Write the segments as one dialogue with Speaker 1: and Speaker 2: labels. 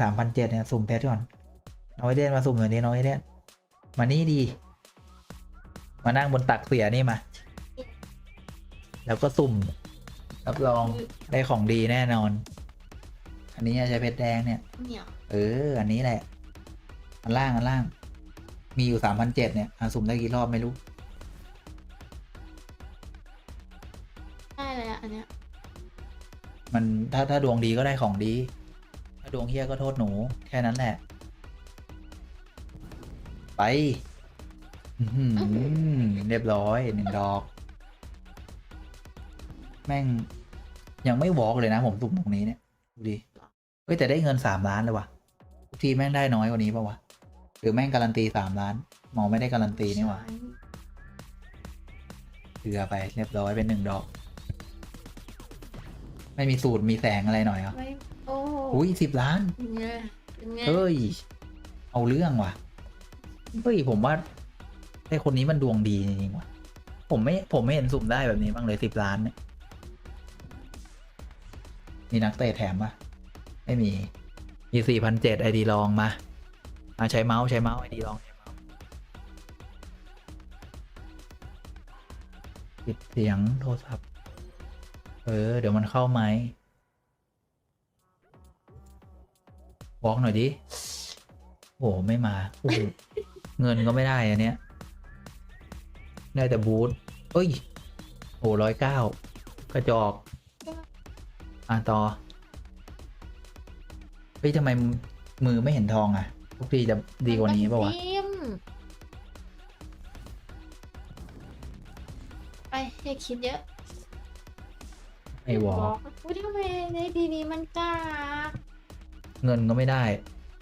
Speaker 1: สามพันเจ็ดเนี่ย สุ่มเพชรก่อนน้อยเด่นมาสุ่มหน่อยดิน้อยเด่นมานี่ดี มานั่งบนตักเสียนี่มา แล้วก็สุ่ม รับรองได้ของดีแน่นอน อันนี้ใช้เพชรแดงเนี่ย
Speaker 2: เนี่ย
Speaker 1: เออ อันนี้แหละ อันล่าง อันล่าง มีอยู่สามพันเจ็ดเนี่ยอะสุ่มได้กี่รอบไม่รู้
Speaker 2: ได้เลยอะอันเนี้ย
Speaker 1: มันถ้าถ้าดวงดีก็ได้ของดีถ้า ดวงเฮี้ยก็โทษหนู แค่นั้นแหละ ไปอื้อหือเรียบร้อยหนึ่งดอก แม่ง ยังไม่วอล์กเลยนะผมสุ่มตรงนี้เนี่ยดูดิเฮ้ยแต่ได้เงินสามล้านเลยว่ะทุกทีแม่งได้น้อยกว่านี้ปะวะหรือแม่งการันตีสามล้านหมอไม่ได้การันตีนี่หว่า
Speaker 2: ใช่
Speaker 1: เถือไปเรียบร้อยเป็นหนึ่งดอก ไม่มีสูตรมีแสงอะไรหน่อยเหรอะ
Speaker 2: ไม่โอ้โห
Speaker 1: อุ้ยสิบล้าน
Speaker 2: เป็นไงเป็นไง
Speaker 1: เฮ้ย เอาเรื่องว่ะ เฮ้ย ผมว่าไอ้คนนี้มันดวงดีจริงๆว่ะ ผมไม่ ผมไม่เห็นสุ่มได้แบบนี้บ้างเลยสิบล้านเนี่ย มีนักเตะแถมปะไม่มี มีสี่พันเจ็ดไอดีลองมามาใช้เมาส์ใช้เมาส์ไอดีลองใช้เมาส์ปิดเสียงโทรศัพท์ เออ เดี๋ยวมันเข้าไหมบอกหน่อยดิ โอ้โหไม่มาโอ้เงินก็ไม่ได้อันเนี้ย ได้แต่บูทเอ้ย โอ้ร้อยเก้ากระจอก อะต่อ เฮ้ยทำไมมือไม่เห็นทองอะทุกทีจะดีกว่านี้ป่าวะ
Speaker 2: ไปอย่าคิดเยอะ
Speaker 1: ไอ้วอ
Speaker 2: บอกอุ้ยทำไมในดีนี้มันกล้า
Speaker 1: เงินก็ไม่ได้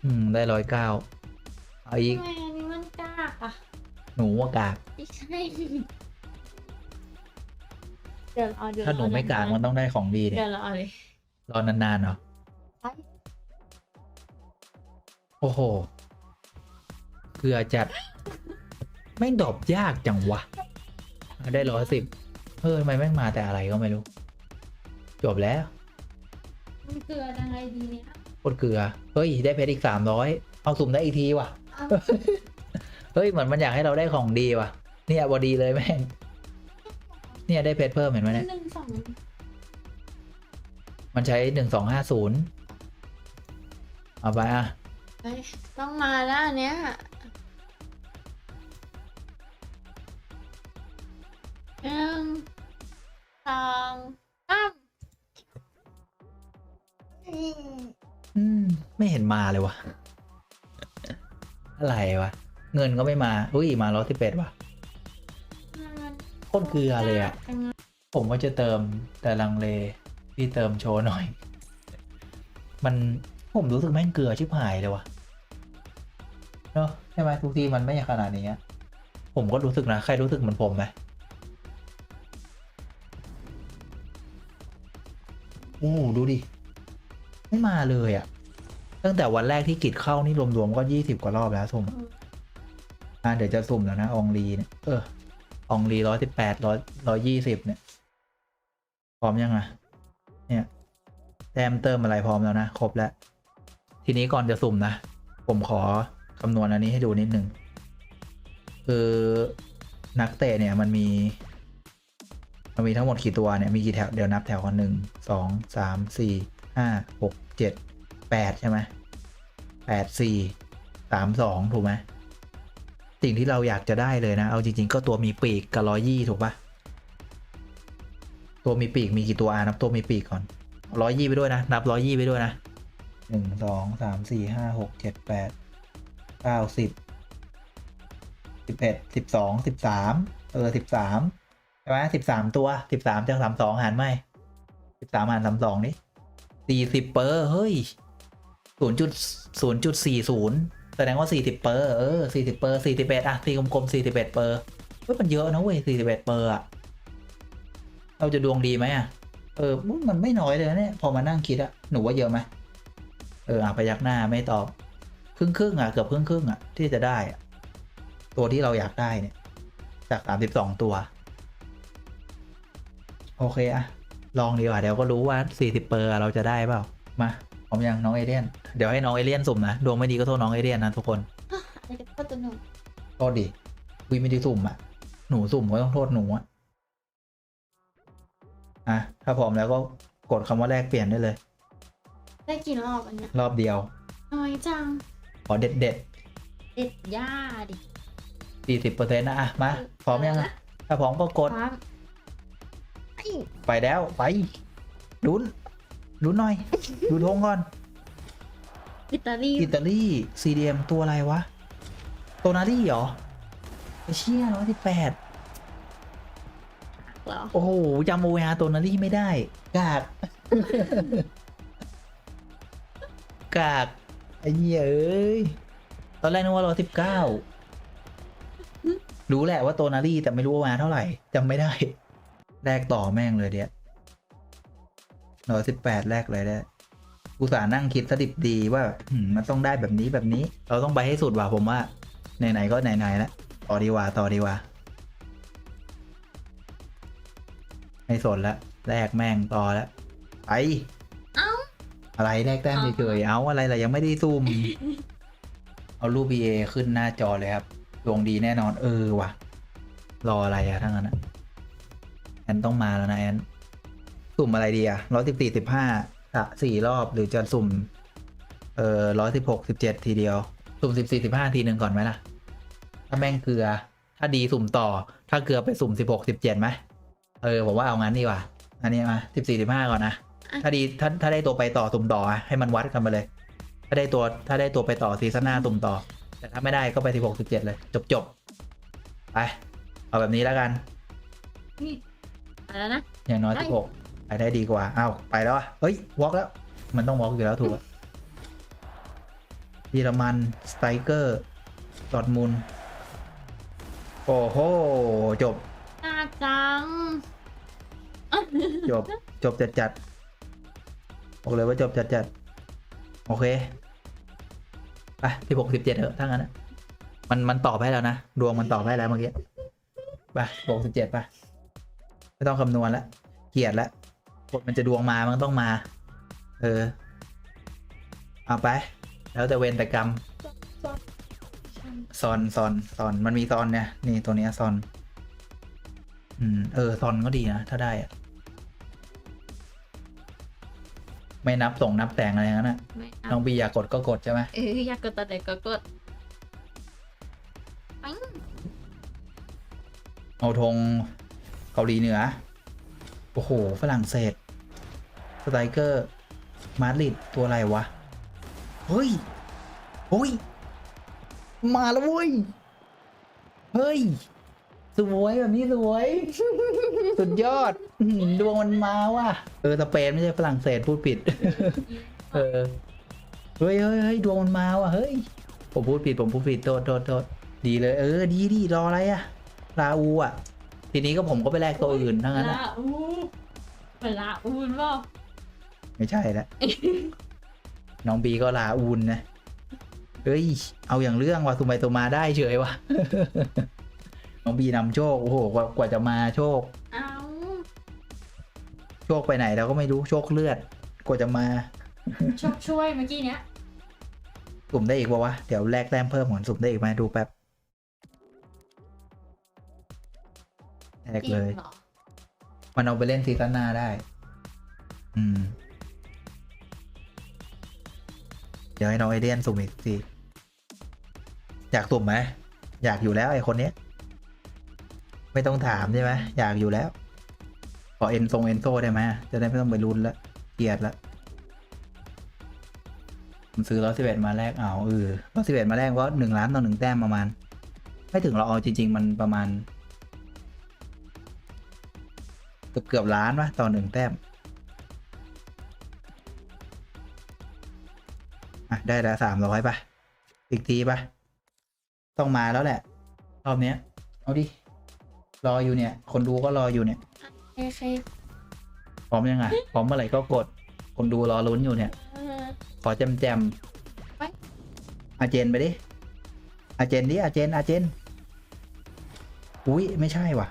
Speaker 1: อืม ได้ร้อยเก้าเอาอีก
Speaker 2: ทำไมอันนี้มันกล้าอะ
Speaker 1: หนูว่ากาก
Speaker 2: ไม่ใช่เดี๋ยวเอาเดี๋ยว
Speaker 1: ถ้าหนูไม่กากมันต้องได้ของดีเนี่ย
Speaker 2: เดี๋ยวเราเอาเลย
Speaker 1: รอนานๆเนาะ
Speaker 2: ไป
Speaker 1: โอ้โหเพื่อจัด ไม่งดรอปยากจังวะ ได้ร้อยสิบเฮ้ยทำไมแม่งมาแต่อะไรก็ไม่รู้ จบแล้ว
Speaker 2: มันเกลือยังไงดีเนี่ย
Speaker 1: โคตรเกลือ เฮ้ย ได้เพชรอีกสามร้อยเอาสุ่มได้อีกทีว่ะ
Speaker 2: เอา
Speaker 1: เฮ้ย เหมือนมันอยากให้เราได้ของดีว่ะ เนี่ยบอดีเลยแม่ง เนี่ยได้เพชรเพิ่มเห็นไหมเนี่ย
Speaker 2: หนึ่งสอง
Speaker 1: มันใช้หนึ่งสองห้าศูนย์เอาไปอะ
Speaker 2: ไปต้องมาแล้วอันเนี้ยหนึ่งสอง
Speaker 1: อืม ไม่เห็นมาเลยวะอะไรวะ เงินก็ไม่มา อุ้ยมาร้อยสิบเอ็ดว่ะโคตรเกลือเลยอะผมว่าจะเติมแต่ลังเลพี่เติมโชว์หน่อย มันผมรู้สึกแม่งเกลือชิบหายเลยวะเนาะใช่ไหมทุกทีมันไม่ขนาดนี้อะผมก็รู้สึกนะใครรู้สึกเหมือนผมไหมโอ้ดูดิ ไม่มาเลยอะตั้งแต่วันแรกที่กิดเข้านี่รวมๆก็ยี่สิบกว่ารอบแล้วสุ่มอ่าเดี๋ยวจะสุ่มแล้วนะอองลีเนี่ยเอออองลีร้อยสิบแปดร้อยร้อยยี่สิบเนี่ย พร้อมยังอะ เนี่ยแต้มเติมอะไรพร้อมแล้วนะ ครบแล้ว ทีนี้ก่อนจะสุ่มนะ ผมขอคำนวณอันนี้ให้ดูนิดนึง คือนักเตะเนี่ยมันมี มันมีทั้งหมดกี่ตัวเนี่ย มีกี่แถว เดี๋ยวนับแถวกันหนึ่งสองสามสี่ ห้าหกเจ็ดแปดใช่ไหมแปดสี่สามสองถูกไหมสิ่งที่เราอยากจะได้เลยนะ เอาจริง ๆ ก็ตัวมีปีกกับร้อยยี่ถูกปะตัวมีปีกมีกี่ตัวอ่านับตัวมีปีกก่อนร้อยยี่ไปด้วยนะ นับร้อยยี่ไปด้วยนะหนึ่งสองสามสี่ห้าหกเจ็ดแปดเก้าสิบสิบเอ็ดสิบสองสิบสามเออสิบสามใช่ไหมสิบสามตัวสิบสามจากสามสองหารไหมสิบสามหารสามสองนี่ สี่สิบเปอร์เฮ้ยศูนย์จุดศูนย์จุดสี่ศูนย์แสดงว่าสี่สิบเปอร์เออสี่สิบเปอร์สี่สิบเอ็ดอะตีกลมๆสี่สิบเอ็ดเปอร์เฮ้ยมันเยอะนะเว้ยสี่สิบเอ็ดเปอร์อะเราจะดวงดีไหมอะเออมันไม่น้อยเลยเนี่ย พอมานั่งคิดอะหนูว่าเยอะไหมเอออะพยักหน้าไม่ตอบ ครึ่งครึ่งอะเกือบครึ่งครึ่งอะที่จะได้อะตัวที่เราอยากได้เนี่ย จากสามสิบสองตัว โอเคอะ ลองดีกว่าเดี๋ยวก็รู้ว่าสี่สิบเปอร์เราจะได้เปล่า มาพร้อมยังน้องเอเลียน เดี๋ยวให้น้องเอเลียนสุ่มนะ ดวงไม่ดีก็โทษน้องเอเลียนนะทุกคน
Speaker 2: อะไรจะพูดตัวหนู
Speaker 1: โทษดิวีไม่ได้สุ่มอะ หนูสุ่มก็ต้องโทษหนูอะอะถ้าพร้อมแล้วก็กดคำว่าแลกเปลี่ยนได้เลย
Speaker 2: ได้กี่รอบอันเนี้ย
Speaker 1: รอบเดียว
Speaker 2: น้อยจัง
Speaker 1: ขอเด็ดเด็ด
Speaker 2: เด็ดย่าดิ
Speaker 1: สี่สิบเปอร์เซ็นต์นะอะมาพร้อมยังอะถ้าพร้อมก็กด
Speaker 2: ความ ไอ้
Speaker 1: ไปแล้วไปลุ้นลุ้นหน่อย ดูธงก่อน
Speaker 2: อิตาลี
Speaker 1: อิตาลี CDM ตัวอะไรวะ โตนารี่เหรอไอ้เชี่ยร้อยสิบแปด
Speaker 2: เหรอ
Speaker 1: โอ้โหจำโอเอตัวนารี่ไม่ได้ กาก กากไอ้เหี้ยเอ้ย ตอนแรกนึกว่าร้อยสิบเก้ารู้แหละว่าตัวนารี่แต่ไม่รู้ว่ามาเท่าไหร่จำไม่ได้ แลกต่อแม่งเลยเดียร้อยสิบแปดแลกเลยได้กูสาห์นั่งคิดสดิบดีว่าหืมมันต้องได้แบบนี้แบบนี้ เราต้องไปให้สุดว่ะผมว่า ไหนๆก็ไหนๆแล้วต่อดีกว่าต่อดีกว่าไม่สนละแลกแม่งต่อแล้วไป
Speaker 2: เอ้า
Speaker 1: อะไรแลกแต้ม
Speaker 2: อ๋อ
Speaker 1: เฉยๆเอาอะไรล่ะยังไม่ได้ซูม เอารูป BA ขึ้นหน้าจอเลยครับดวงดีแน่นอนเออว่ะ รออะไรอะทั้งนั้นอะ แอนต้องมาแล้วนะแอนสุ่มอะไรดีอะร้อยสิบสี่สิบห้าสี่รอบหรือจะสุ่ม เออร้อยสิบหกสิบเจ็ดทีเดียว สุ่มสิบสี่สิบห้าทีหนึ่งก่อนไหมล่ะ ถ้าแม่งเกลือ ถ้าดีสุ่มต่อ ถ้าเกลือไปสุ่มสิบหกสิบเจ็ดไหมเออผมว่าเอางั้นดีกว่า อันนี้มาสิบสี่สิบห้าก่อนนะ ถ้าดีถ้าถ้าได้ตัวไปต่อตุ่มต่ออะให้มันวัดกันไปเลย ถ้าได้ตัวถ้าได้ตัวไปต่อซีซั่นหน้าตุ่มต่อ แต่ถ้าไม่ได้ก็ไปสิบหกสิบเจ็ดเลย จบจบไป เอาแบบนี้แล้วกัน
Speaker 2: นี่ไป แล้วนะ
Speaker 1: อย่างน้อย
Speaker 2: ได้
Speaker 1: สิบหกไปได้ดีกว่า อ้าว ไปแล้วอะเฮ้ยวอล์กแล้ว มันต้องวอล์กอยู่แล้วถูกอะเยอรมัน สไตรเกอร์ดอร์ทมุนด์โอ้โห จบ
Speaker 2: น่าจัง
Speaker 1: จบ จบจัดจัดๆบอกเลยว่าจบจัดจัดๆโอเค ไปสิบหกสิบเจ็ดเถอะถ้างั้นอะมัน มันตอบให้แล้วนะ ดวงมันตอบให้แล้วเมื่อกี้ ไปบวกสิบเจ็ดไป ไม่ต้องคำนวณละเกลียดละคนมันจะดวงมามันต้องมา เออ เอาไป แล้วแต่เวรแต่กรรมซอนซอนซอนมันมีซอนเนี่ยนี่ตัวเนี้ยซอน อืม เออซอนก็ดีนะถ้าได้อะไม่นับส่งนับแต่งอะไรงั้นนะ
Speaker 2: ไม่
Speaker 1: น้
Speaker 2: เอา
Speaker 1: องบีอยากกดก็กดใช่ไหม
Speaker 2: เอออยากกดตัวไหนก็กดปัง
Speaker 1: เอาธง เกาหลีเหนือ โอ้โห ฝรั่งเศส สไตรเกอร์ มาดริดตัวอะไรวะ เฮ้ยเฮ้ย มาแล้วเว้ย เฮ้ย สวยแบบนี้สวย สุดยอด ดวงมันมาว่ะ เออ สเปนไม่ใช่ฝรั่งเศสพูดผิด เออ เฮ้ยเฮ้ยเฮ้ยดวงมันมาว่ะ เฮ้ย ผมพูดผิด ผมพูดผิด โทษโทษโทษดีเลย เออ ดีดีรออะไรอะลาอูอะ ทีนี้ก็ผมก็ไปแลกตัวอื่นทั้งนั้นอะ
Speaker 2: ลาอูเป็นลาอูนเปล่า
Speaker 1: ไม่ใช่ละน้องบีก็ลาอูนนะเฮ้ย เอาอย่างเรื่องว่ะสุมไปตัวมาได้เฉยว่ะ น้องบีนำโชค โอ้โหกว่ากว่าจะมาโชค
Speaker 2: เอา
Speaker 1: โชคไปไหนเราก็ไม่รู้โชคเลือด กว่าจะมา
Speaker 2: ชอบช่วยเมื่อกี้เนี้ย
Speaker 1: สุ่มได้อีกปะวะ เดี๋ยวแลกแต้มเพิ่มก่อนสุ่มได้อีกไหมดูแป๊บ แลก
Speaker 2: จริง
Speaker 1: เลย
Speaker 2: เหรอ
Speaker 1: มันเอาไปเล่นซีซั่นหน้าได้ อืม เดี๋ยวให้น้องไอเดียนสุ่มอีกทีอยากสุ่มไหมอยากอยู่แล้วไอคนเนี้ย ไม่ต้องถามใช่ไหมอยากอยู่แล้ว ขอเอ็นทรงเอ็นโซได้ไหมจะได้ไม่ต้องไปลุ้นละเกลียดละผมซื้อร้อยสิบเอ็ดมาแรกเอาเออร้อยสิบเอ็ดมาแรกก็หนึ่งล้านต่อหนึ่งแต้มประมาณ ไม่ถึงเราเอาจริง ๆ มันประมาณ กือบเกือบล้านวะต่อหนึ่งแต้มอะได้แล้วสามร้อยป่ะ อีกทีป่ะ ต้องมาแล้วแหละ รอบเนี้ย เอาดิ รออยู่เนี่ย คนดูก็รออยู่เนี่ย
Speaker 2: โอเค
Speaker 1: พร้อมยังไงพร้อมเมื่อไหร่ก็กด คนดูรอลุ้นอยู่เนี่ย
Speaker 2: เออ
Speaker 1: ขอแจมแจม
Speaker 2: ไป
Speaker 1: อาเจนไปดิอาเจนดิอาเจนอาเจน อุ้ยไม่ใช่ว่ะ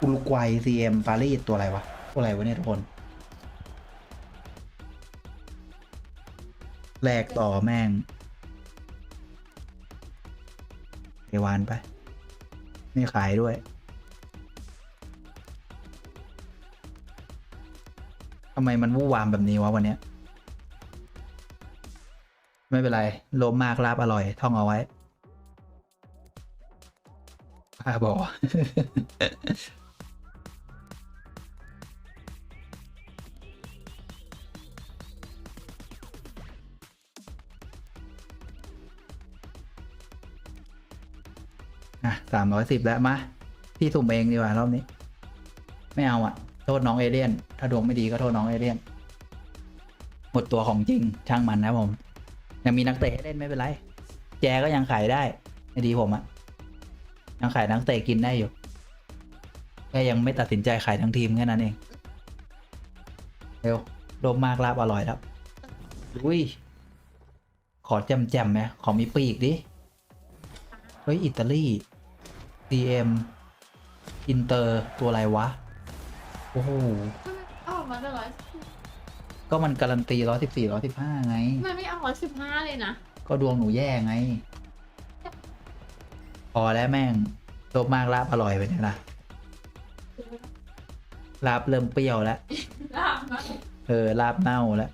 Speaker 1: อุรุกวัยซีเอ็มปารีสตัวอะไรวะ ตัวอะไรวะเนี่ยทุกคนแลกต่อแม่งเอวานไป ไม่ขายด้วยทำไมมันวู่วามแบบนี้วะวันเนี้ย ไม่เป็นไรลมมากลาบอร่อย ท่องเอาไว้อาบอก อะสามร้อยสิบแล้วมาพี่สุ่มเองดีกว่ารอบนี้ ไม่เอาอะ โทษน้องเอเลียน ถ้าดวงไม่ดีก็โทษน้องเอเลียน หมดตัวของจริงช่างมันนะผม ยังมีนักเตะให้เล่นไม่เป็นไร แจก็ยังขายได้ในดีผมอะยังขายนักเตะกินได้อยู่แค่ยังไม่ตัดสินใจขายทั้งทีมแค่นั้นเอง เร็วโดมมากลาบอร่อยแล้วอุ้ย ขอแจมแจมไหมขอมีปีกดิ เฮ้ย อิตาลี DM อินเตอร์ตัวอะไรวะ โอ้โห
Speaker 2: ทำไมออกมาแต่ร้อย
Speaker 1: ก็มันการันตีร้อยสิบสี่ร้อยสิบห้าไง
Speaker 2: มันไม่เอาร้อยสิบห้าเลยนะ
Speaker 1: ก็ดวงหนูแย่ไง พอแล้วแม่งโลบมากลาบอร่อยไปเนี่ยนะลาบเริ่มเปรี้ยวแล้ว
Speaker 2: ลามนะ
Speaker 1: เออลาบเน่าแล้ว